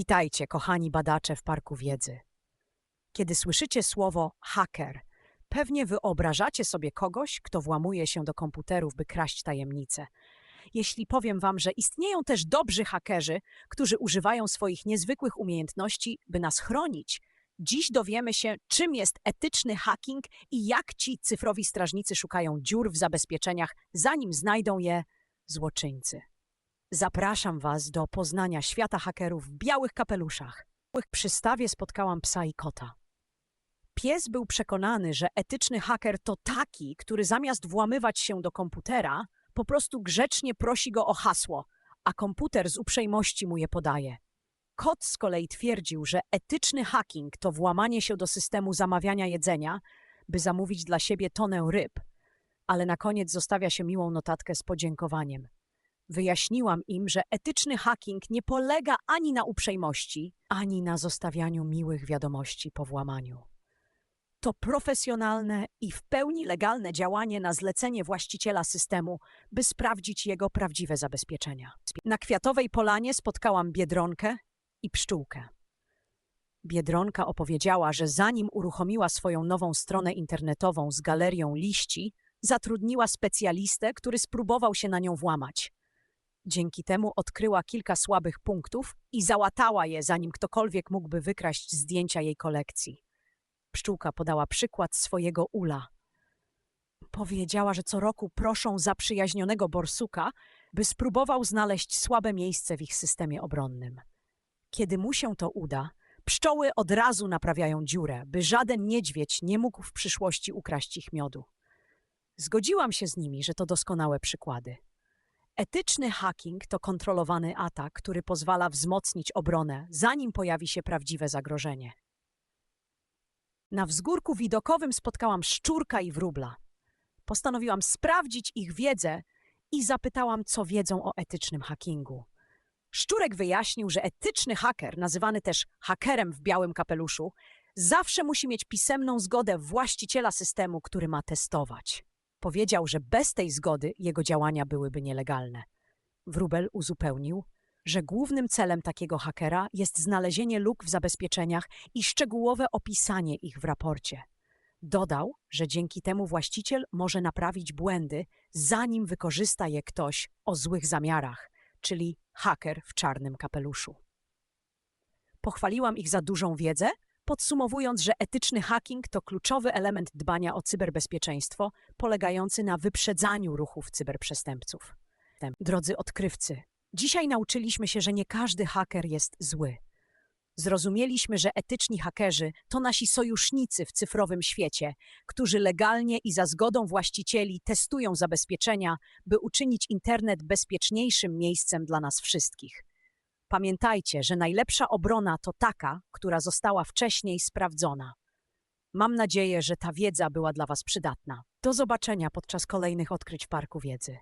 Witajcie, kochani badacze w Parku Wiedzy. Kiedy słyszycie słowo haker, pewnie wyobrażacie sobie kogoś, kto włamuje się do komputerów, by kraść tajemnice. Jeśli powiem wam, że istnieją też dobrzy hakerzy, którzy używają swoich niezwykłych umiejętności, by nas chronić, dziś dowiemy się, czym jest etyczny hacking i jak ci cyfrowi strażnicy szukają dziur w zabezpieczeniach, zanim znajdą je złoczyńcy. Zapraszam Was do poznania świata hakerów w białych kapeluszach. Przy stawie spotkałam psa i kota. Pies był przekonany, że etyczny haker to taki, który zamiast włamywać się do komputera, po prostu grzecznie prosi go o hasło, a komputer z uprzejmości mu je podaje. Kot z kolei twierdził, że etyczny hacking to włamanie się do systemu zamawiania jedzenia, by zamówić dla siebie tonę ryb, ale na koniec zostawia się miłą notatkę z podziękowaniem. Wyjaśniłam im, że etyczny hacking nie polega ani na uprzejmości, ani na zostawianiu miłych wiadomości po włamaniu. To profesjonalne i w pełni legalne działanie na zlecenie właściciela systemu, by sprawdzić jego prawdziwe zabezpieczenia. Na Kwiatowej Polanie spotkałam Biedronkę i Pszczółkę. Biedronka opowiedziała, że zanim uruchomiła swoją nową stronę internetową z galerią liści, zatrudniła specjalistę, który spróbował się na nią włamać. Dzięki temu odkryła kilka słabych punktów i załatała je, zanim ktokolwiek mógłby wykraść zdjęcia jej kolekcji. Pszczółka podała przykład swojego ula. Powiedziała, że co roku proszą zaprzyjaźnionego borsuka, by spróbował znaleźć słabe miejsce w ich systemie obronnym. Kiedy mu się to uda, pszczoły od razu naprawiają dziurę, by żaden niedźwiedź nie mógł w przyszłości ukraść ich miodu. Zgodziłam się z nimi, że to doskonałe przykłady. Etyczny hacking to kontrolowany atak, który pozwala wzmocnić obronę, zanim pojawi się prawdziwe zagrożenie. Na wzgórku widokowym spotkałam szczurka i wróbla. Postanowiłam sprawdzić ich wiedzę i zapytałam, co wiedzą o etycznym hackingu. Szczurek wyjaśnił, że etyczny haker, nazywany też hakerem w białym kapeluszu, zawsze musi mieć pisemną zgodę właściciela systemu, który ma testować. Powiedział, że bez tej zgody jego działania byłyby nielegalne. Wróbel uzupełnił, że głównym celem takiego hakera jest znalezienie luk w zabezpieczeniach i szczegółowe opisanie ich w raporcie. Dodał, że dzięki temu właściciel może naprawić błędy, zanim wykorzysta je ktoś o złych zamiarach, czyli haker w czarnym kapeluszu. Pochwaliłam ich za dużą wiedzę, podsumowując, że etyczny hacking to kluczowy element dbania o cyberbezpieczeństwo, polegający na wyprzedzaniu ruchów cyberprzestępców. Drodzy odkrywcy, dzisiaj nauczyliśmy się, że nie każdy haker jest zły. Zrozumieliśmy, że etyczni hakerzy to nasi sojusznicy w cyfrowym świecie, którzy legalnie i za zgodą właścicieli testują zabezpieczenia, by uczynić internet bezpieczniejszym miejscem dla nas wszystkich. Pamiętajcie, że najlepsza obrona to taka, która została wcześniej sprawdzona. Mam nadzieję, że ta wiedza była dla Was przydatna. Do zobaczenia podczas kolejnych odkryć Parku Wiedzy.